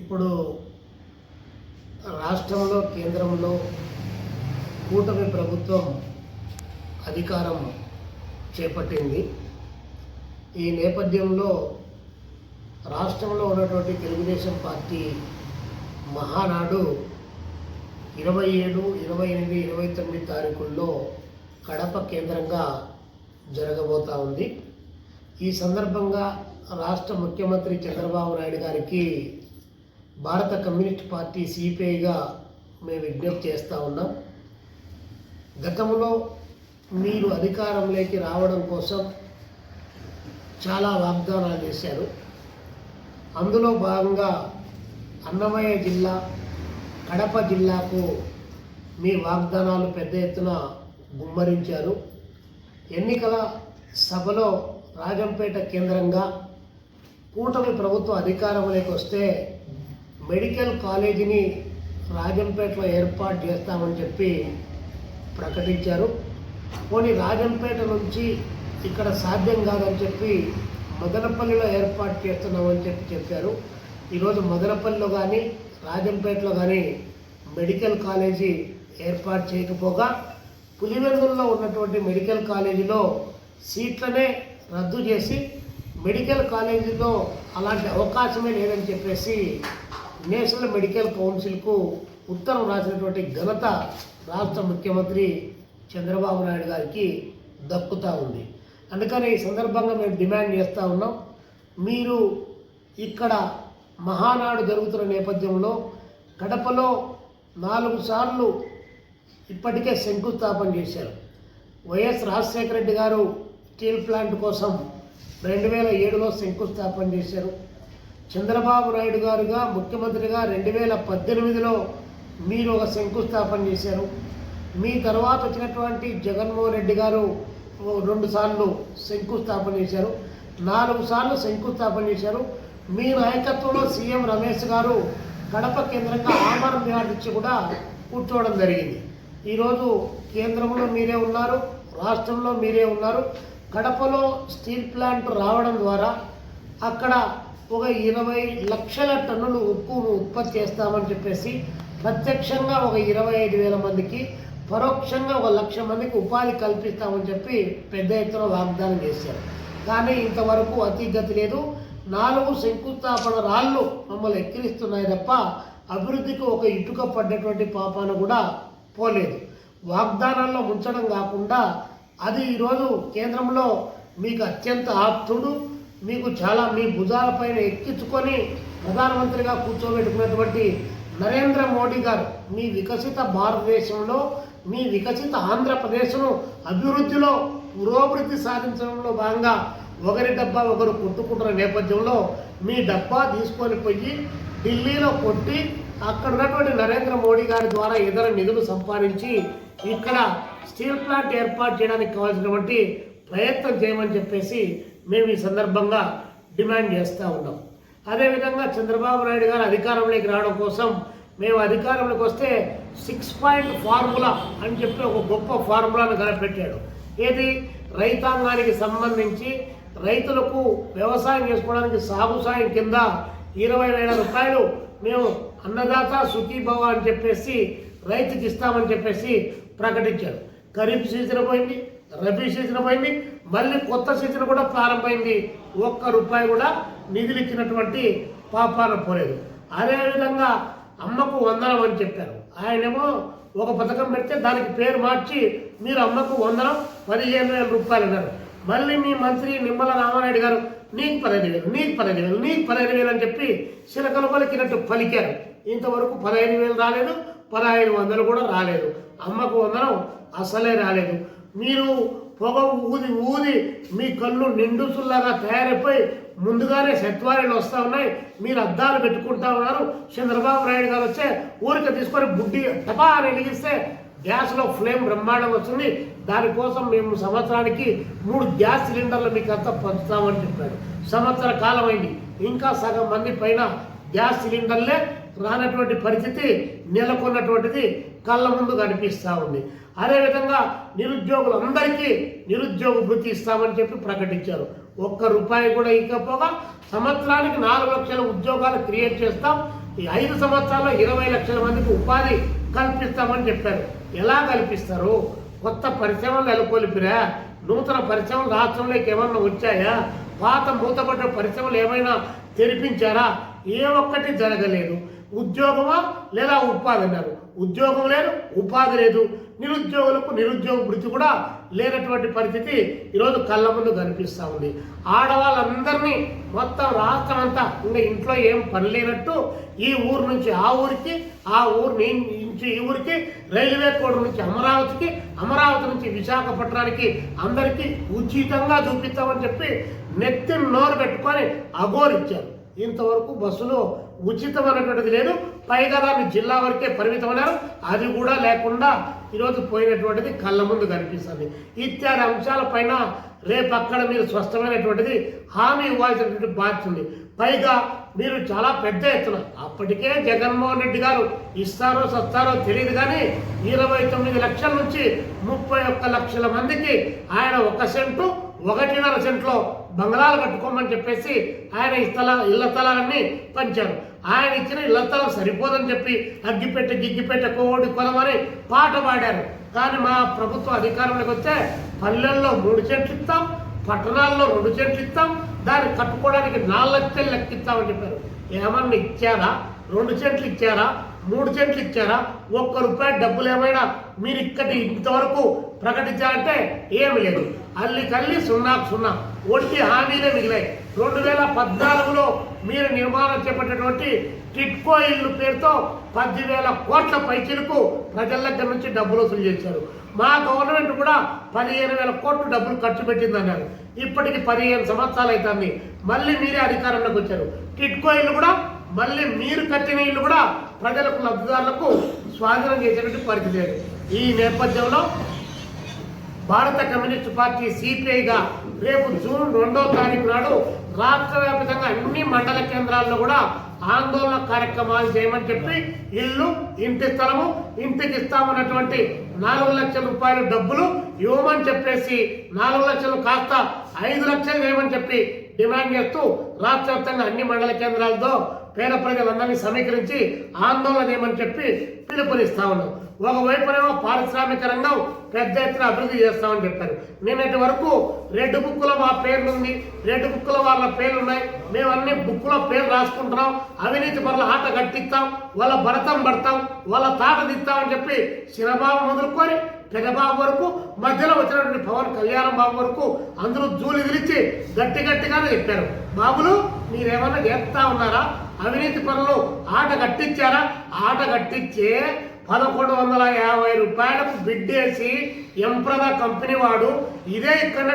ఇప్పుడు రాష్ట్రంలో కేంద్రంలో కూటమి ప్రభుత్వం అధికారం చేపట్టింది. ఈ నేపథ్యంలో రాష్ట్రంలో ఉన్నటువంటి తెలుగుదేశం పార్టీ మహానాడు ఇరవై ఏడు ఇరవై ఎనిమిది ఇరవై తొమ్మిది తారీఖుల్లో కడప కేంద్రంగా జరగబోతా ఉంది. ఈ సందర్భంగా రాష్ట్ర ముఖ్యమంత్రి చంద్రబాబు నాయుడు గారికి భారత కమ్యూనిస్ట్ పార్టీ సిపిఐగా మేము విజ్ఞప్తి చేస్తూ ఉన్నాం. గతంలో మీరు అధికారంలోకి రావడం కోసం చాలా వాగ్దానాలు చేశారు. అందులో భాగంగా అన్నమయ్య జిల్లా కడప జిల్లాకు మీ వాగ్దానాలు పెద్ద ఎత్తున గుమ్మరించారు. ఎన్నికల సభలో రాజంపేట కేంద్రంగా కూటమి ప్రభుత్వ అధికారంలోకి వస్తే మెడికల్ కాలేజీని రాజంపేటలో ఏర్పాటు చేస్తామని చెప్పి ప్రకటించారు. పోనీ రాజంపేట నుంచి ఇక్కడ సాధ్యం కాదని చెప్పి మదనపల్లిలో ఏర్పాటు చేస్తున్నామని చెప్పి చెప్పారు. ఈరోజు మదనపల్లిలో కానీ రాజంపేటలో కానీ మెడికల్ కాలేజీ ఏర్పాటు చేయకపోగా పులివెందుల్లో ఉన్నటువంటి మెడికల్ కాలేజీలో సీట్లనే రద్దు చేసి మెడికల్ కాలేజీలో అలాంటి అవకాశమే లేదని చెప్పేసి నేషనల్ మెడికల్ కౌన్సిల్కు ఉత్తరం రాసినటువంటి ఘనత రాష్ట్ర ముఖ్యమంత్రి చంద్రబాబు నాయుడు గారికి దక్కుతూ ఉంది. అందుకని ఈ సందర్భంగా మేము డిమాండ్ చేస్తూ ఉన్నాం. మీరు ఇక్కడ మహానాడు జరుగుతున్న నేపథ్యంలో కడపలో నాలుగు సార్లు ఇప్పటికే శంకుస్థాపన చేశారు. వైఎస్ రాజశేఖర రెడ్డి గారు స్టీల్ ప్లాంట్ కోసం రెండు వేల ఏడులో శంకుస్థాపన చేశారు. చంద్రబాబు నాయుడు గారుగా ముఖ్యమంత్రిగా రెండు వేల పద్దెనిమిదిలో మీరు ఒక శంకుస్థాపన చేశారు. మీ తర్వాత వచ్చినటువంటి జగన్మోహన్ రెడ్డి గారు రెండు సార్లు శంకుస్థాపన చేశారు. నాలుగు సార్లు శంకుస్థాపన చేశారు. మీ నాయకత్వంలో సీఎం రమేష్ గారు కడప కేంద్రంగా ఆమరణ నివారించి కూడా కూర్చోవడం జరిగింది. ఈరోజు కేంద్రంలో మీరే ఉన్నారు రాష్ట్రంలో మీరే ఉన్నారు. కడపలో స్టీల్ ప్లాంట్ రావడం ద్వారా అక్కడ ఒక ఇరవై లక్షల టన్నులు ఉప్పును ఉత్పత్తి చేస్తామని చెప్పేసి ప్రత్యక్షంగా ఒక ఇరవై ఐదు వేల మందికి పరోక్షంగా ఒక లక్ష మందికి ఉపాధి కల్పిస్తామని చెప్పి పెద్ద ఎత్తున వాగ్దానం చేశారు. కానీ ఇంతవరకు అతిగతి లేదు. నాలుగు శంకుస్థాపన రాళ్ళు మమ్మల్ని ఎక్కిరిస్తున్నాయి తప్ప అభివృద్ధికి ఒక ఇటుక పడ్డటువంటి పాపాన కూడా పోలేదు. వాగ్దానాల్లో ముంచడం కాకుండా అది ఈరోజు కేంద్రంలో మీకు అత్యంత ఆప్తుడు మీకు చాలా మీ భుజాలపైన ఎక్కించుకొని ప్రధానమంత్రిగా కూర్చోబెట్టుకున్నటువంటి నరేంద్ర మోడీ గారు మీ వికసిత భారతదేశంలో మీ వికసిత ఆంధ్రప్రదేశ్ను అభివృద్ధిలో పురోభివృద్ధి సాధించడంలో భాగంగా ఒకరి డబ్బా ఒకరు కొట్టుకుంటున్న నేపథ్యంలో మీ డబ్బా తీసుకొని పోయి ఢిల్లీలో కొట్టి అక్కడ ఉన్నటువంటి నరేంద్ర మోడీ గారి ద్వారా ఇతర నిధులు సంపాదించి ఇక్కడ స్టీల్ ప్లాంట్ ఏర్పాటు చేయడానికి కావాల్సినటువంటి ప్రయత్నం చేయమని చెప్పేసి మేము ఈ సందర్భంగా డిమాండ్ చేస్తూ ఉన్నాం. అదేవిధంగా చంద్రబాబు నాయుడు గారు అధికారంలోకి రావడం కోసం మేము అధికారంలోకి వస్తే సిక్స్ పాయింట్ ఫార్ములా అని చెప్పి ఒక గొప్ప ఫార్ములాను కనిపెట్టాడు. ఏది? రైతాంగానికి సంబంధించి రైతులకు వ్యవసాయం చేసుకోవడానికి సాగు సాయం కింద ఇరవై వేల రూపాయలు మేము అన్నదాత సుఖీభవ అని చెప్పేసి రైతుకి ఇస్తామని చెప్పేసి ప్రకటించారు. ఖరీఫ్ సీజన్ పోయింది రబీ సీజన్ పోయింది మళ్ళీ కొత్త సీజన్ కూడా ప్రారంభమైంది. ఒక్క రూపాయి కూడా నిధులు ఇచ్చినటువంటి పాపాన పోలేదు. అదేవిధంగా అమ్మకు వందనం అని చెప్పారు. ఆయనేమో ఒక పథకం పెడితే దానికి పేరు మార్చి మీరు అమ్మకు వందనం పదిహేను వేల రూపాయలు అన్నారు. మళ్ళీ మీ మంత్రి నిమ్మల రామారెడ్డి గారు నీకు పదహైదు వేలు నీకు పదహైదు వేలు నీకు పదహైదు వేలు అని చెప్పి చిలకలు పలికినట్టు పలికారు. ఇంతవరకు పదహైదు వేలు రాలేదు పదహైదు వందలు కూడా రాలేదు. అమ్మకు వందనం అసలే రాలేదు. మీరు పొగ ఊది ఊది మీ కళ్ళు నిండుసుల్లాగా తయారైపోయి ముందుగానే సత్వారీలు వస్తూ ఉన్నాయి. మీరు అద్దాలు పెట్టుకుంటా ఉన్నారు. చంద్రబాబు నాయుడు గారు వచ్చే ఊరిక తీసుకొని బుడ్డి టపా అని వెలిగిస్తే గ్యాస్లో ఫ్లేమ్ బ్రహ్మాండం వస్తుంది. దానికోసం మేము సంవత్సరానికి మూడు గ్యాస్ సిలిండర్లు మీకు అంతా పంచుతామని చెప్పాడు. సంవత్సర కాలం అయింది ఇంకా సగం మంది పైన గ్యాస్ సిలిండర్లే రానటువంటి పరిస్థితి నెలకొన్నటువంటిది. కళ్ళ ముందు కనిపిస్తూ ఉంది. అదేవిధంగా నిరుద్యోగులందరికీ నిరుద్యోగ భృతి ఇస్తామని చెప్పి ప్రకటించారు. ఒక్క రూపాయి కూడా ఇకపోగా సంవత్సరానికి నాలుగు లక్షల ఉద్యోగాలు క్రియేట్ చేస్తాం. ఈ ఐదు సంవత్సరాల్లో ఇరవై లక్షల మందికి ఉపాధి కల్పిస్తామని చెప్పారు. ఎలా కల్పిస్తారు? కొత్త పరిశ్రమలు నెలకొల్పిరా? నూతన పరిశ్రమలు రాష్ట్రంలోకి ఏమన్నా వచ్చాయా? పాత మూతపడ్డ పరిశ్రమలు ఏమైనా తెరిపించారా? ఏ ఒక్కటి జరగలేదు. ఉద్యోగమా లేదా ఉపాధి అన్నారు. ఉద్యోగం లేదు ఉపాధి లేదు. నిరుద్యోగులకు నిరుద్యోగ వృత్తి కూడా లేనటువంటి పరిస్థితి ఈరోజు కళ్ళ ముందు కనిపిస్తూ ఉంది. ఆడవాళ్ళందరినీ మొత్తం రాష్ట్రం అంతా ఇంకా ఇంట్లో ఏం పని లేనట్టు ఈ ఊరు నుంచి ఆ ఊరికి ఆ ఊరు నుంచి ఈ ఊరికి రైల్వే కోడ నుంచి అమరావతికి అమరావతి నుంచి విశాఖపట్నానికి అందరికీ ఉచితంగా చూపిస్తామని చెప్పి నెత్తిని నోరు పెట్టుకొని అగోరిచ్చారు. ఇంతవరకు బస్సులో ఉచితమైనటువంటిది లేదు. పైగా దాన్ని జిల్లా వరకే పరిమితమన్నారు. అది కూడా లేకుండా ఈరోజు పోయినటువంటిది కళ్ళ ముందు కనిపిస్తుంది. ఇత్యాది అంశాలపైన రేపు అక్కడ మీరు స్పష్టమైనటువంటిది హామీ ఇవ్వాల్సినటువంటి బాధ్యత ఉంది. పైగా మీరు చాలా పెద్ద ఎత్తున అప్పటికే జగన్మోహన్ రెడ్డి గారు ఇస్తారో సస్తారో తెలియదు కానీ ఇరవై తొమ్మిది లక్షల నుంచి ముప్పై ఒక్క లక్షల మందికి ఆయన ఒక సెంటు ఒకటిన్నర సెంట్లో బంగ్లాలు కట్టుకోమని చెప్పేసి ఆయన ఈ ఇళ్ళ స్థలాలన్నీ పంచారు. ఆయన ఇచ్చిన ఇళ్ళ సరిపోదని చెప్పి అగ్గిపెట్టె గిగ్గిపెట్ట కోడి కొలమని పాట పాడారు. కానీ మా ప్రభుత్వ అధికారంలోకి వస్తే పల్లెల్లో మూడు చెట్లు ఇస్తాం పట్టణాల్లో రెండు చెట్లు ఇస్తాం దాన్ని కట్టుకోవడానికి నాలుగు లక్షలు లెక్కిస్తామని చెప్పారు. ఏమన్నా ఇచ్చారా? రెండు చెట్లు ఇచ్చారా? మూడు చెట్లు ఇచ్చారా? ఒక్క రూపాయి డబ్బులు ఏమైనా మీరు ఇక్కడి ఇంతవరకు ప్రకటించారంటే ఏమి లేదు. అల్లి కల్లి సున్నాకు సున్నా. ఒంటి హామీలే మిగిలాయి. రెండు వేల పద్నాలుగులో మీరు నిర్మాణం చేపట్టినటువంటి టిట్కో ఇల్లు పేరుతో పదివేల కోట్ల పైచీలకు ప్రజల దగ్గర నుంచి డబ్బులు వసూలు చేశారు. మా గవర్నమెంట్ కూడా పదిహేను వేల కోట్లు డబ్బులు ఖర్చు పెట్టిందన్నారు. ఇప్పటికి పదిహేను సంవత్సరాలు అవుతుంది. మళ్ళీ మీరే అధికారంలోకి వచ్చారు. టిట్కో ఇల్లు కూడా మళ్ళీ మీరు కట్టిన ఇల్లు కూడా ప్రజలకు లబ్ధిదారులకు స్వాధీనం చేసేటువంటి పరిస్థితి లేదు. ఈ నేపథ్యంలో భారత కమ్యూనిస్ట్ పార్టీ సిపిఐగా రేపు జూన్ రెండో తారీఖు నాడు రాష్ట్ర వ్యాప్తంగా అన్ని మండల కేంద్రాల్లో కూడా ఆందోళన కార్యక్రమాలు చేయమని చెప్పి ఇల్లు ఇంటి స్థలము ఇంటికి ఇస్తామన్నటువంటి నాలుగు లక్షల రూపాయలు డబ్బులు ఇవ్వమని చెప్పేసి నాలుగు లక్షలు కాస్త ఐదు లక్షలు వేయమని చెప్పి డిమాండ్ చేస్తూ రాష్ట్ర వ్యాప్తంగా అన్ని మండల కేంద్రాలతో పేద ప్రజలందరినీ సమీకరించి ఆందోళన చేయమని చెప్పి పిలుపునిస్తా ఉన్నాం. ఒకవైపునేమో పారిశ్రామిక రంగం పెద్ద ఎత్తున అభివృద్ధి చేస్తామని చెప్పారు. నిన్నటి వరకు రెడ్ బుక్లో మా పేర్లు ఉంది రెడ్ బుక్లో వాళ్ళ పేర్లు ఉన్నాయి మేము అన్ని బుక్లో పేరు రాసుకుంటున్నాం. అవినీతి పనుల ఆట కట్టిస్తాం. వాళ్ళ భరతం పడతాం. వాళ్ళ తాట దిస్తామని చెప్పి చిరబాబు మొదలుకొని పెద్దబాబు వరకు మధ్యలో వచ్చినటువంటి పవన్ కళ్యాణం బాబు వరకు అందరూ జూలు విరిచి గట్టి గట్టిగానే చెప్పారు. బాబులు మీరేమన్నా చేస్తా ఉన్నారా? అవినీతి పనులు ఆట కట్టించారా? ఆట కట్టించే పదకొండు వందల యాభై రూపాయలకు బిడ్డేసి ఎంప్రద కంపెనీ వాడు. ఇదే ఇక్కడ